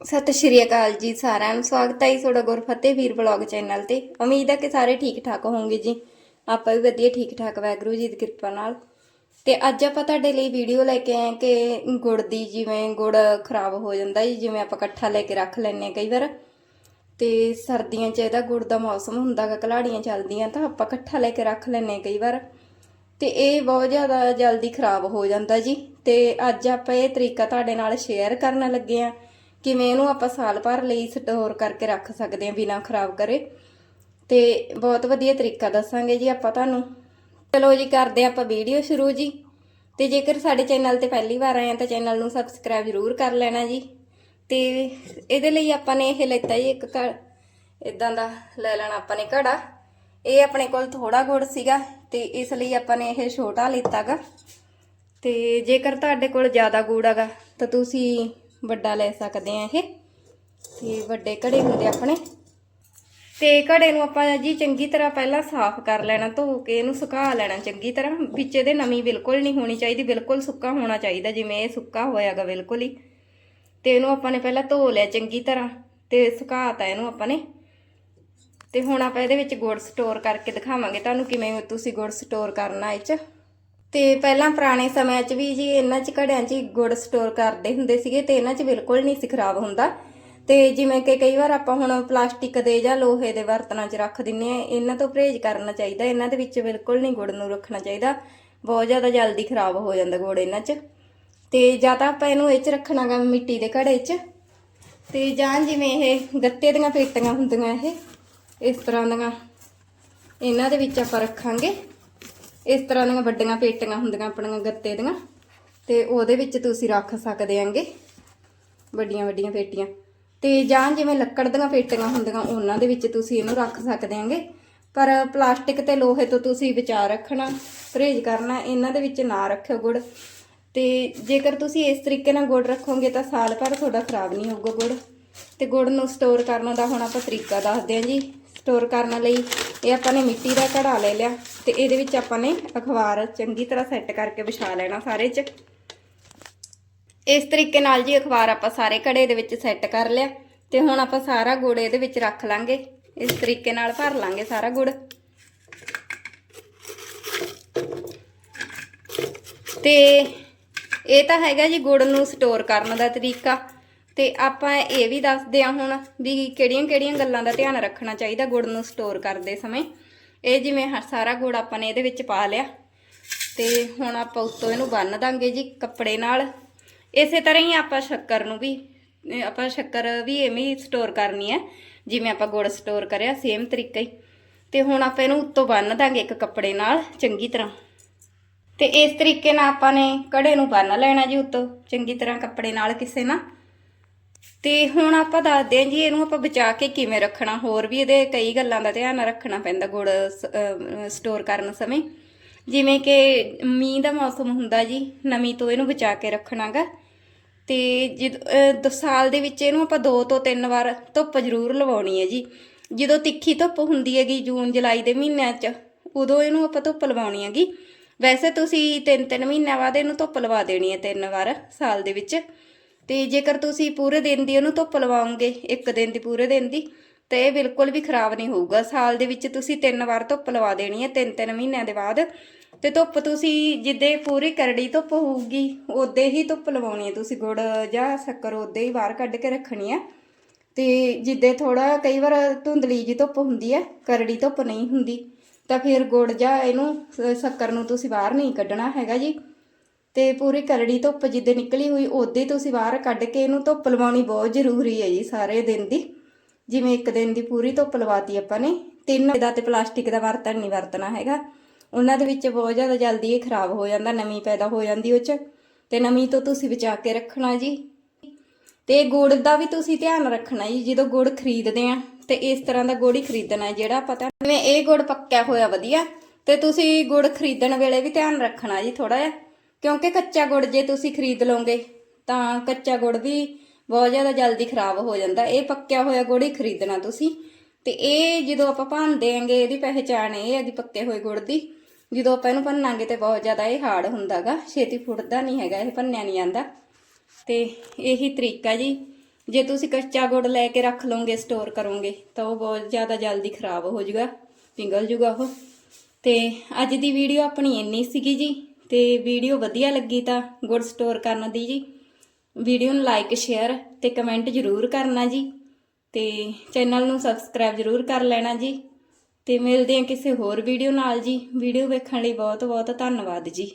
ਸਤਿ ਸ਼੍ਰੀ ਅਕਾਲ ਜੀ ਸਾਰਿਆਂ ਨੂੰ। ਸਵਾਗਤ ਹੈ ਜੀ ਤੁਹਾਡਾ ਗੁਰਫਤਿਹ ਵੀਰ ਵਲੌਗ ਚੈਨਲ ਤੇ। ਉਮੀਦ ਹੈ ਕਿ ਸਾਰੇ ਠੀਕ ਠਾਕ ਹੋਵੋਗੇ ਜੀ। ਆਪਾਂ ਵੀ ਵਧੀਆ ਠੀਕ ਠਾਕ ਵੈਗਰੂ ਜੀ ਦੀ ਕਿਰਪਾ ਨਾਲ। ਤੇ ਅੱਜ ਆਪਾਂ ਤੁਹਾਡੇ ਲਈ ਵੀਡੀਓ ਲੈ ਕੇ ਆਏ ਕਿ ਗੁੜ ਦੀ ਜਿਵੇਂ ਗੁੜ ਖਰਾਬ ਹੋ ਜਾਂਦਾ ਜੀ, ਜਿਵੇਂ ਆਪਾਂ ਇਕੱਠਾ ਲੈ ਕੇ ਰੱਖ ਲੈਂਦੇ ਹਾਂ ਕਈ ਵਾਰ। ਤੇ ਸਰਦੀਆਂ 'ਚ ਇਹਦਾ ਗੁੜ ਦਾ ਮੌਸਮ ਹੁੰਦਾ ਗਾ, ਕਲਾੜੀਆਂ ਚੱਲਦੀਆਂ ਤਾਂ ਆਪਾਂ ਇਕੱਠਾ ਲੈ ਕੇ ਰੱਖ ਲੈਂਦੇ ਹਾਂ ਕਈ ਵਾਰ। ਤੇ ਇਹ ਬਹੁਤ ਜ਼ਿਆਦਾ ਜਲਦੀ ਖਰਾਬ ਹੋ ਜਾਂਦਾ ਜੀ। ਤੇ ਅੱਜ ਆਪਾਂ ਇਹ ਤਰੀਕਾ ਤੁਹਾਡੇ ਨਾਲ ਸ਼ੇਅਰ ਕਰਨ ਲੱਗੇ ਆ ਕਿਵੇਂ ਇਹਨੂੰ ਆਪਾਂ ਸਾਲ ਭਰ ਲਈ ਸਟੋਰ ਕਰਕੇ ਰੱਖ ਸਕਦੇ ਹਾਂ ਬਿਨਾਂ ਖਰਾਬ ਕਰੇ। ਤੇ ਬਹੁਤ ਵਧੀਆ ਤਰੀਕਾ ਦੱਸਾਂਗੇ ਜੀ ਆਪਾਂ ਤੁਹਾਨੂੰ। ਚਲੋ ਜੀ, ਕਰਦੇ ਆਪਾਂ ਵੀਡੀਓ ਸ਼ੁਰੂ ਜੀ। ਤੇ ਜੇਕਰ ਸਾਡੇ ਚੈਨਲ ਤੇ ਪਹਿਲੀ ਵਾਰ ਆਏ ਆ ਤਾਂ ਚੈਨਲ ਨੂੰ ਸਬਸਕ੍ਰਾਈਬ ਜ਼ਰੂਰ ਕਰ ਲੈਣਾ ਜੀ। ਤੇ ਇਹਦੇ ਲਈ ਆਪਾਂ ਨੇ ਇਹ ਲੈਤਾ ਜੀ ਇੱਕ ਘੜ ਇਦਾਂ ਦਾ ਲੈ ਲੈਣਾ ਆਪਾਂ ਨੇ ਘੜਾ। ਇਹ ਆਪਣੇ ਕੋਲ ਥੋੜਾ ਗੁੜ ਸੀਗਾ ਤੇ ਇਸ ਲਈ ਆਪਾਂ ਨੇ ਇਹ ਛੋਟਾ ਲਿੱਤਾਗਾ। ਤੇ ਜੇਕਰ ਤੁਹਾਡੇ ਕੋਲ ਜ਼ਿਆਦਾ ਗੁੜ ਹੈਗਾ ਤਾਂ ਤੁਸੀਂ ਵੱਡਾ ਲੈ ਸਕਦੇ ਆ ਇਹ। ਤੇ ਵੱਡੇ ਘੜੇ ਹੁੰਦੇ ਆਪਣੇ। ਤੇ ਘੜੇ ਨੂੰ ਆਪਾਂ ਜੀ ਚੰਗੀ ਤਰ੍ਹਾਂ ਪਹਿਲਾਂ ਸਾਫ਼ ਕਰ ਲੈਣਾ, ਧੋ ਕੇ ਇਹਨੂੰ ਸੁਕਾ ਲੈਣਾ ਚੰਗੀ ਤਰ੍ਹਾਂ। ਵਿੱਚ ਇਹਦੇ ਨਮੀ ਬਿਲਕੁਲ ਨਹੀਂ ਹੋਣੀ ਚਾਹੀਦੀ, ਬਿਲਕੁਲ ਸੁੱਕਾ ਹੋਣਾ ਚਾਹੀਦਾ, ਜਿਵੇਂ ਇਹ ਸੁੱਕਾ ਹੋਇਆਗਾ ਬਿਲਕੁਲ ਹੀ। ਤੇ ਇਹਨੂੰ ਆਪਾਂ ਨੇ ਪਹਿਲਾਂ ਧੋ ਲਿਆ ਚੰਗੀ ਤਰ੍ਹਾਂ ਤੇ ਸੁਕਾਤਾ ਇਹਨੂੰ ਆਪਾਂ ਨੇ। ਤੇ ਹੁਣ ਆਪਾਂ ਇਹਦੇ ਵਿੱਚ ਗੁੜ ਸਟੋਰ ਕਰਕੇ ਦਿਖਾਵਾਂਗੇ। ਤੁਹਾਨੂੰ ਕਿਵੇਂ ਤੁਸੀਂ ਗੁੜ ਸਟੋਰ ਕਰਨਾ ਇਹ ਚ। ਤੇ ਪਹਿਲਾਂ ਪੁਰਾਣੇ ਸਮਿਆਂ 'ਚ ਵੀ ਜੀ ਇਹਨਾਂ 'ਚ ਘੜਿਆਂ 'ਚ ਹੀ ਗੁੜ ਸਟੋਰ ਕਰਦੇ ਹੁੰਦੇ ਸੀਗੇ ਤੇ ਇਹਨਾਂ 'ਚ ਬਿਲਕੁਲ ਨਹੀਂ ਸੀ ਖਰਾਬ ਹੁੰਦਾ। ਤੇ ਜਿਵੇਂ ਕਿ ਕਈ ਵਾਰ ਆਪਾਂ ਹੁਣ ਪਲਾਸਟਿਕ ਦੇ ਜਾਂ ਲੋਹੇ ਦੇ ਬਰਤਨਾਂ 'ਚ ਰੱਖ ਦਿੰਨੇ ਆ, ਇਹਨਾਂ ਤੋਂ ਪਰਹੇਜ਼ ਕਰਨਾ ਚਾਹੀਦਾ, ਇਹਨਾਂ ਦੇ ਵਿੱਚ ਬਿਲਕੁਲ ਨਹੀਂ ਗੁੜ ਨੂੰ ਰੱਖਣਾ ਚਾਹੀਦਾ। ਬਹੁਤ ਜ਼ਿਆਦਾ ਜਲਦੀ ਖਰਾਬ ਹੋ ਜਾਂਦਾ ਗੁੜ ਇਹਨਾਂ 'ਚ। ਤੇ ਜਾਂ ਤਾਂ ਆਪਾਂ ਇਹਨੂੰ ਇਹ 'ਚ ਰੱਖਣਾਗਾ ਮਿੱਟੀ ਦੇ ਘੜੇ 'ਚ। ਤੇ ਜਾਂ ਜਿਵੇਂ ਇਹ ਗੱਤੇ ਦੀਆਂ ਪੇਟੀਆਂ ਹੁੰਦੀਆਂ ਇਹ, ਇਸ ਤਰ੍ਹਾਂ ਦੀਆਂ ਇਹਨਾਂ ਦੇ ਵਿੱਚ ਆਪਾਂ ਰੱਖਾਂਗੇ। ਇਸ ਤਰ੍ਹਾਂ ਦੀਆਂ ਵੱਡੀਆਂ ਪੇਟੀਆਂ ਹੁੰਦੀਆਂ ਆਪਣੀਆਂ ਗੱਤੇ ਦੀਆਂ। ਤੇ ਉਹਦੇ ਵਿੱਚ ਤੁਸੀਂ ਰੱਖ ਸਕਦੇ ਆਂਗੇ ਵੱਡੀਆਂ ਵੱਡੀਆਂ ਪੇਟੀਆਂ। ਤੇ ਜਾਂ ਜਿਵੇਂ ਲੱਕੜ ਦੀਆਂ ਪੇਟੀਆਂ ਹੁੰਦੀਆਂ, ਉਹਨਾਂ ਦੇ ਵਿੱਚ ਤੁਸੀਂ ਇਹਨੂੰ ਰੱਖ ਸਕਦੇ ਆਂਗੇ। ਪਰ ਪਲਾਸਟਿਕ ਤੇ ਲੋਹੇ ਤੋਂ ਤੁਸੀਂ ਵਿਚਾਰ ਰੱਖਣਾ, ਪਰਹੇਜ਼ ਕਰਨਾ, ਇਹਨਾਂ ਦੇ ਵਿੱਚ ਨਾ ਰੱਖਿਓ ਗੁੜ। ਤੇ ਜੇਕਰ ਤੁਸੀਂ ਇਸ ਤਰੀਕੇ ਨਾਲ ਗੁੜ ਰੱਖੋਗੇ ਤਾਂ ਸਾਲ ਭਰ ਤੁਹਾਡਾ ਖਰਾਬ ਨਹੀਂ ਹੋਊਗਾ ਗੁੜ। ਤੇ ਗੁੜ ਨੂੰ ਸਟੋਰ ਕਰਨ ਦਾ ਹੁਣ ਆਪਾਂ ਤਰੀਕਾ ਦੱਸਦੇ ਹਾਂ ਜੀ। ਸਟੋਰ ਕਰਨ ਲਈ ਇਹ ਆਪਾਂ ਨੇ ਮਿੱਟੀ ਦਾ ਘੜਾ ਲੈ ਲਿਆ ਤੇ ਇਹਦੇ ਵਿੱਚ ਆਪਾਂ ਨੇ ਅਖਬਾਰ ਚੰਗੀ ਤਰ੍ਹਾਂ ਸੈੱਟ ਕਰਕੇ ਵਿਛਾ ਲੈਣਾ ਸਾਰੇ 'ਚ। ਇਸ ਤਰੀਕੇ ਨਾਲ ਜੀ ਅਖਬਾਰ ਆਪਾਂ ਸਾਰੇ ਘੜੇ ਦੇ ਵਿੱਚ ਸੈੱਟ ਕਰ ਲਿਆ ਤੇ ਹੁਣ ਆਪਾਂ ਸਾਰਾ ਗੁੜ ਇਹਦੇ ਵਿੱਚ ਰੱਖ ਲਾਂਗੇ। ਇਸ ਤਰੀਕੇ ਨਾਲ ਭਰ ਲਾਂਗੇ ਸਾਰਾ ਗੁੜ। ਤੇ ਇਹ ਤਾਂ ਹੈਗਾ ਜੀ ਗੁੜ ਨੂੰ ਸਟੋਰ ਕਰਨ ਦਾ ਤਰੀਕਾ। ਤੇ ਆਪਾਂ ਇਹ ਵੀ ਦੱਸਦੇ ਆ ਹੁਣ ਵੀ ਕਿਹੜੀਆਂ-ਕਿਹੜੀਆਂ ਗੱਲਾਂ ਦਾ ਧਿਆਨ ਰੱਖਣਾ ਚਾਹੀਦਾ ਗੁੜ ਨੂੰ ਸਟੋਰ ਕਰਦੇ ਸਮੇਂ। ਇਹ ਜਿਵੇਂ ਹ- ਸਾਰਾ ਗੁੜ ਆਪਾਂ ਨੇ ਇਹਦੇ ਵਿੱਚ ਪਾ ਲਿਆ। ਤੇ ਹੁਣ ਆਪਾਂ ਉੱਤੋਂ ਇਹਨੂੰ ਬੰਨ ਦਾਂਗੇ ਜੀ ਕੱਪੜੇ ਨਾਲ। ਇਸੇ ਤਰ੍ਹਾਂ ਹੀ ਆਪਾਂ ਸ਼ੱਕਰ ਨੂੰ ਵੀ ਆਪਾਂ ਸ਼ੱਕਰ ਵੀ ਐਵੇਂ ਹੀ ਸਟੋਰ ਕਰਨੀ ਹੈ ਜਿਵੇਂ ਆਪਾਂ ਗੁੜ ਸਟੋਰ ਕਰਿਆ ਸੇਮ ਤਰੀਕਾ ਹੀ। ਤੇ ਹੁਣ ਆਪਾਂ ਇਹਨੂੰ ਉੱਤੋਂ ਬੰਨ ਦਾਂਗੇ ਇੱਕ ਕੱਪੜੇ ਨਾਲ, ਚੰਗੀ ਤਰ੍ਹਾਂ। ਤੇ ਇਸ ਤਰੀਕੇ ਨਾਲ ਆਪਾਂ ਨੇ ਕੜੇ ਨੂੰ ਬੰਨ ਲੈਣਾ ਜੀ ਉੱਤੋਂ, ਚੰਗੀ ਤਰ੍ਹਾਂ ਕੱਪੜੇ ਨਾਲ ਕਿਸੇ ਨਾਲ। ਤੇ ਹੁਣ ਆਪਾਂ ਦੱਸਦੇ ਹਾਂ ਜੀ, ਇਹਨੂੰ ਆਪਾਂ ਬਚਾ ਕੇ ਕਿਵੇਂ ਰੱਖਣਾ, ਹੋਰ ਵੀ ਇਹਦੇ ਕਈ ਗੱਲਾਂ ਦਾ ਧਿਆਨ ਰੱਖਣਾ ਪੈਂਦਾ ਗੁੜ ਸਟੋਰ ਕਰਨ ਸਮੇਂ। ਜਿਵੇਂ ਕਿ ਮੀਂਹ ਦਾ ਮੌਸਮ ਹੁੰਦਾ ਜੀ ਨਮੀ ਤੋਂ ਇਹਨੂੰ ਬਚਾ ਕੇ ਰੱਖਣਾਗਾ। ਤੇ ਜਦ, ਅਹ, ਦ- ਸਾਲ ਦੇ ਵਿੱਚ ਇਹਨੂੰ ਆਪਾਂ ਦੋ ਤੋਂ ਤਿੰਨ ਵਾਰ ਧੁੱਪ ਜ਼ਰੂਰ ਲਵਾਉਣੀ ਹੈ ਜੀ। ਜਦੋਂ ਤਿੱਖੀ ਧੁੱਪ ਹੁੰਦੀ ਹੈਗੀ ਜੂਨ, ਜੁਲਾਈ ਦੇ ਮਹੀਨਿਆਂ 'ਚ, ਉਦੋਂ ਇਹਨੂੰ ਆਪਾਂ ਧੁੱਪ ਲਵਾਉਣੀ ਹੈਗੀ। ਵੈਸੇ ਤੁਸੀਂ ਤਿੰਨ ਤਿੰਨ ਮਹੀਨਿਆਂ ਬਾਅਦ ਇਹਨੂੰ ਧੁੱਪ ਲਵਾ ਦੇਣੀ ਹੈ ਤਿੰਨ ਵਾਰ ਸਾਲ ਦੇ ਵਿੱਚ। ਤੇ ਜੇਕਰ ਤੁਸੀਂ ਪੂਰੇ ਦਿਨ ਦੀ ਉਹਨੂੰ ਧੁੱਪ ਲਵਾਉਂਗੇ ਇੱਕ ਦਿਨ ਦੀ ਪੂਰੇ ਦਿਨ ਦੀ, ਤੇ ਇਹ ਬਿਲਕੁਲ ਵੀ ਖਰਾਬ ਨਹੀਂ ਹੋਊਗਾ। ਸਾਲ ਦੇ ਵਿੱਚ ਤੁਸੀਂ ਤਿੰਨ ਵਾਰ ਧੁੱਪ ਲਵਾ ਦੇਣੀ ਹੈ, ਤਿੰਨ ਤਿੰਨ ਮਹੀਨਿਆਂ ਦੇ ਬਾਅਦ। ਤੇ ਧੁੱਪ ਤੁਸੀਂ ਜਿੱਦੇ ਪੂਰੀ ਕਰੜੀ ਧੁੱਪ ਹੋਊਗੀ ਉਦੇ ਹੀ ਧੁੱਪ ਲਵਾਉਣੀ ਹੈ ਤੁਸੀਂ, ਗੁੜ ਜਾਂ ਸ਼ੱਕਰ ਉਦੇ ਹੀ ਬਾਹਰ ਕੱਢ ਕੇ ਰੱਖਣੀ ਹੈ। ਤੇ ਜਿੱਦੇ ਥੋੜਾ ਕਈ ਵਾਰ ਧੁੰਦਲੀ ਜੀ ਧੁੱਪ ਹੁੰਦੀ ਹੈ, ਕਰੜੀ ਧੁੱਪ ਨਹੀਂ ਹੁੰਦੀ, ਤਾਂ ਫਿਰ ਗੁੜ ਜਾਂ ਇਹਨੂੰ ਸ਼ੱਕਰ ਨੂੰ ਤੁਸੀਂ ਬਾਹਰ ਨਹੀਂ ਕੱਢਣਾ ਹੈਗਾ ਜੀ। ਤੇ ਪੂਰੀ ਕਰੜੀ ਧੁੱਪ ਜਿੱਦੇ ਨਿਕਲੀ ਹੋਈ ਉਦੇ ਤੁਸੀਂ ਬਾਹਰ ਕੱਢ ਕੇ ਇਹਨੂੰ ਧੁੱਪ ਲਵਾਉਣੀ ਬਹੁਤ ਜ਼ਰੂਰੀ ਹੈ ਜੀ ਸਾਰੇ ਦਿਨ ਦੀ। ਜਿਵੇਂ ਇੱਕ ਦਿਨ ਦੀ ਪੂਰੀ ਧੁੱਪ ਲਵਾਤੀ ਆਪਾਂ ਨੇ, ਤਿੰਨ ਦਾ ਤੇ ਪਲਾਸਟਿਕ ਦਾ ਵਰਤਣ ਨਹੀਂ ਵਰਤਣਾ ਹੈਗਾ। ਉਹਨਾਂ ਦੇ ਵਿੱਚ ਬਹੁਤ ਜ਼ਿਆਦਾ ਜਲਦੀ ਇਹ ਖਰਾਬ ਹੋ ਜਾਂਦਾ, ਨਮੀ ਪੈਦਾ ਹੋ ਜਾਂਦੀ ਉਹ ਚ। ਤੇ ਨਮੀ ਤੋਂ ਤੁਸੀਂ ਬਚਾ ਕੇ ਰੱਖਣਾ ਜੀ। ਤੇ ਗੁੜ ਦਾ ਵੀ ਤੁਸੀਂ ਧਿਆਨ ਰੱਖਣਾ ਜੀ, ਜਦੋਂ ਗੁੜ ਖਰੀਦਦੇ ਆ, ਤੇ ਇਸ ਤਰ੍ਹਾਂ ਦਾ ਗੁੜ ਹੀ ਖਰੀਦਣਾ ਹੈ, ਜਿਹੜਾ ਪਤਾ ਜਿਵੇਂ ਇਹ ਗੁੜ ਪੱਕਿਆ ਹੋਇਆ ਵਧੀਆ, ਤੇ ਤੁਸੀਂ ਗੁੜ ਖਰੀਦਣ ਵੇਲੇ ਵੀ ਧਿਆਨ ਰੱਖਣਾ ਜੀ ਥੋੜਾ ਜਿਹਾ। ਕਿਉਂਕਿ ਕੱਚਾ ਗੁੜ ਜੇ ਤੁਸੀਂ ਖਰੀਦ ਲਓਗੇ, ਤਾਂ ਕੱਚਾ ਗੁੜ ਵੀ ਬਹੁਤ ਜ਼ਿਆਦਾ ਜਲਦੀ ਖਰਾਬ ਹੋ ਜਾਂਦਾ। ਇਹ ਪੱਕਿਆ ਹੋਇਆ ਗੁੜ ਹੀ ਖਰੀਦਣਾ ਤੁਸੀਂ। ਤੇ ਇਹ ਜਦੋਂ ਆਪਾਂ ਭੰਨ ਆਂਗੇ ਇਹਦੀ ਪਹਿਚਾਣ ਇਹ ਹੈ ਹੈਗੀ ਪੱਕੇ ਹੋਏ ਗੁੜ ਦੀ। ਜਦੋਂ ਆਪਾਂ ਇਹਨੂੰ ਭੰਨਾਂਗੇ ਤੇ ਬਹੁਤ ਜ਼ਿਆਦਾ ਇਹ ਹਾਰਡ ਹੁੰਦਾਗਾ, ਛੇਤੀ ਫੁੱਟਦਾ ਨਹੀਂ ਹੈਗਾ, ਇਹ ਭੰਨਿਆ ਨਹੀਂ ਜਾਂਦਾ। ਤੇ ਇਹੀ ਤਰੀਕਾ ਜੀ, ਜੇ ਤੁਸੀਂ ਕੱਚਾ ਗੁੜ ਲੈ ਕੇ ਰੱਖ ਲਓਗੇ, ਸਟੋਰ ਕਰੋਗੇ, ਤਾਂ ਉਹ ਬਹੁਤ ਜ਼ਿਆਦਾ ਜਲਦੀ ਖਰਾਬ ਹੋ ਜਾਊਗਾ ਪਿੰਗਲ ਜਾਊਗਾ ਉਹ। ਤੇ ਅੱਜ ਦੀ ਵੀਡੀਓ ਆਪਣੀ ਇੰਨੀ ਸੀਗੀ ਜੀ। ਤੇ ਵੀਡੀਓ ਵਧੀਆ ਲੱਗੀ ਤਾਂ ਗੁੜ ਸਟੋਰ ਕਰਨ ਦੀ ਜੀ। ਵੀਡੀਓ ਨੂੰ ਲਾਈਕ ਸ਼ੇਅਰ ਤੇ ਕਮੈਂਟ ਜ਼ਰੂਰ ਕਰਨਾ ਜੀ। ਤੇ ਚੈਨਲ ਨੂੰ ਸਬਸਕ੍ਰਾਈਬ ਜ਼ਰੂਰ ਕਰ ਲੈਣਾ ਜੀ। ਤੇ ਮਿਲਦੇ ਹਾਂ ਕਿਸੇ ਹੋਰ ਵੀਡੀਓ ਨਾਲ ਜੀ। ਵੀਡੀਓ ਵੇਖਣ ਲਈ ਬਹੁਤ ਬਹੁਤ ਧੰਨਵਾਦ ਜੀ।